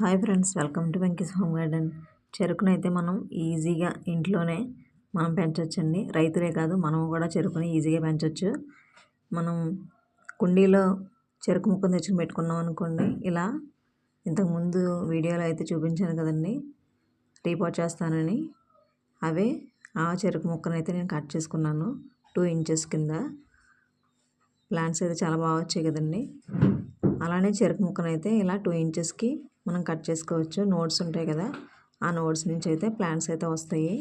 Hi friends welcome to Venky's home garden. చెరుకునైతే మనం ఈజీగా ఇంట్లోనే మనం పెంచవచ్చండి రైతులే కాదు మనం కూడా చెరుకుని ఈజీగా పెంచవచ్చు మనం కుండీలో చెరుకు ముక్కను తెచ్చుకుని పెట్టుకున్నాం అనుకోండి ఇలా ఇంతకుముందు వీడియోలో అయితే చూపించాను కదండి రీపోర్ట్ చేస్తానని. అవే ఆ చెరుకు ముక్కను అయితే నేను కట్ చేసుకున్నాను టూ ఇంచెస్ కింద. ప్లాంట్స్ అయితే చాలా బాగా వచ్చాయి కదండి. అలానే చెరుకు ముక్కనైతే ఇలా టూ ఇంచెస్కి మనం కట్ చేసుకోవచ్చు. నోట్స్ ఉంటాయి కదా ఆ నోట్స్ నుంచి అయితే ప్లాంట్స్ అయితే వస్తాయి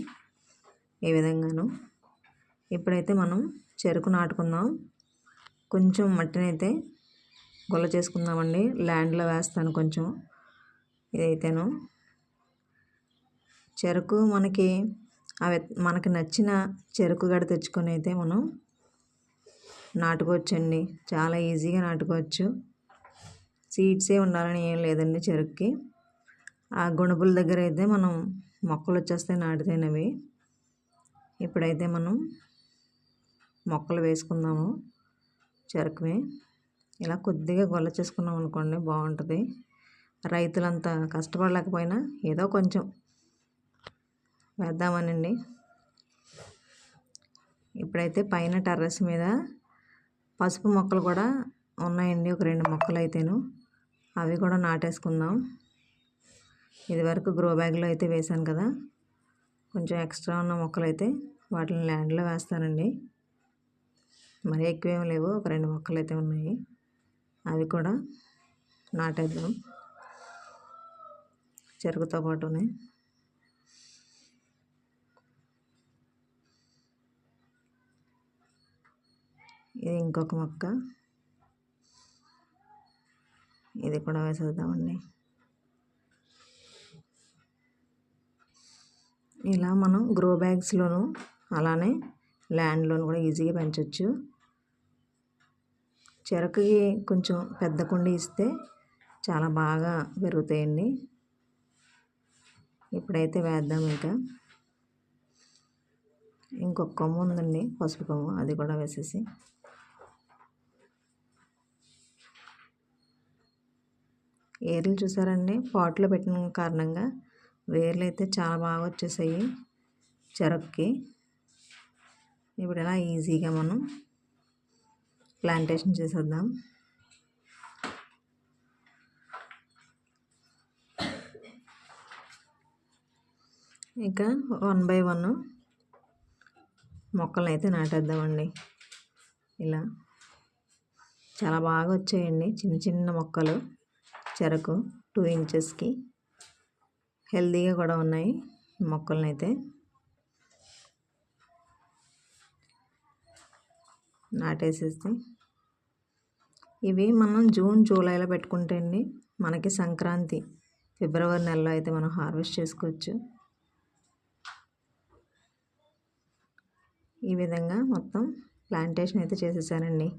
ఏ విధంగాను. ఇప్పుడైతే మనం చెరుకు నాటుకుందాం. కొంచెం మట్టిని అయితే గొల్ల చేసుకుందామండి. ల్యాండ్లో వేస్తాను కొంచెం ఇదైతేను. చెరుకు మనకి అవి మనకి నచ్చిన చెరుకు గడ తెచ్చుకొని అయితే మనం నాటుకోవచ్చండి. చాలా ఈజీగా నాటుకోవచ్చు. సీడ్సే ఉండాలని ఏం లేదండి చెరుకుకి. ఆ గుణపుల దగ్గర అయితే మనం మొక్కలు వచ్చేస్తాయి నాటితేనవి. ఇప్పుడైతే మనం మొక్కలు వేసుకుందాము చెరుకువి. ఇలా కొద్దిగా గొల్ల చేసుకున్నాం అనుకోండి బాగుంటుంది. రైతులంతా కష్టపడలేకపోయినా ఏదో కొంచెం వేద్దామనండి. ఇప్పుడైతే పైన టెర్రస్ మీద పసుపు మొక్కలు కూడా ఉన్నాయండి. ఒక రెండు మొక్కలు అయితేను అవి కూడా నాటేసుకుందాం. ఇది వరకు గ్రో బ్యాగ్లో అయితే వేసాను కదా. కొంచెం ఎక్స్ట్రా ఉన్న మొక్కలు అయితే వాటిని ల్యాండ్లో వేస్తానండి. మరీ ఎక్కువేం లేవు. ఒక రెండు మొక్కలు అయితే ఉన్నాయి. అవి కూడా నాటేద్దాం. చెరుకుతో పాటునే. ఇది ఇంకొక మొక్క. ఇది కూడా వేసేద్దామండి. ఇలా మనం గ్రో బ్యాగ్స్లోను అలానే ల్యాండ్లోను కూడా ఈజీగా పెంచవచ్చు చెరకుకి కొంచెం పెద్ద కుండి ఇస్తే చాలా బాగా పెరుగుతాయండి. ఇప్పుడైతే వేద్దాం ఇంకా. ఇంకొక కొమ్మ ఉందండి పసుపు కొమ్మ అది కూడా వేసేసి. ఏర్లు చూసారండి? పాట్లో పెట్టిన కారణంగా వేర్లు అయితే చాలా బాగా వచ్చేసాయి చెరక్కి. ఇప్పుడు ఎలా ఈజీగా మనం ప్లాంటేషన్ చేసేద్దాం. ఇక వన్ బై వన్ మొక్కలను అయితే నాటేద్దామండి. ఇలా. చాలా బాగా వచ్చాయండి. చిన్న చిన్న మొక్కలు. చెరకు టూ ఇంచెస్కి హెల్తీగా కూడా ఉన్నాయి మొక్కలనైతే. అయితే నాటేసేస్తే ఇవి మనం జూన్ జూలైలో పెట్టుకుంటే అండి మనకి సంక్రాంతి ఫిబ్రవరి నెలలో అయితే మనం హార్వెస్ట్ చేసుకోవచ్చు. ఈ విధంగా మొత్తం ప్లాంటేషన్ అయితే చేసేసానండి.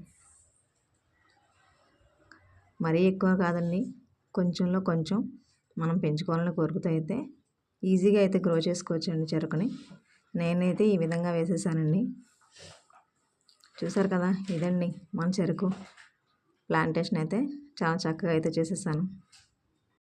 మరీ ఎక్కువ కాదండి. కొంచెంలో కొంచెం మనం పెంచుకోవాలని కోరుకుతో అయితే ఈజీగా అయితే గ్రో చేసుకోవచ్చండి చెరుకుని. నేనైతే ఈ విధంగా వేసేసానండి. చూసారు కదా ఇదండి మన చెరుకు. ప్లాంటేషన్ అయితే చాలా చక్కగా అయితే చేసేసాను.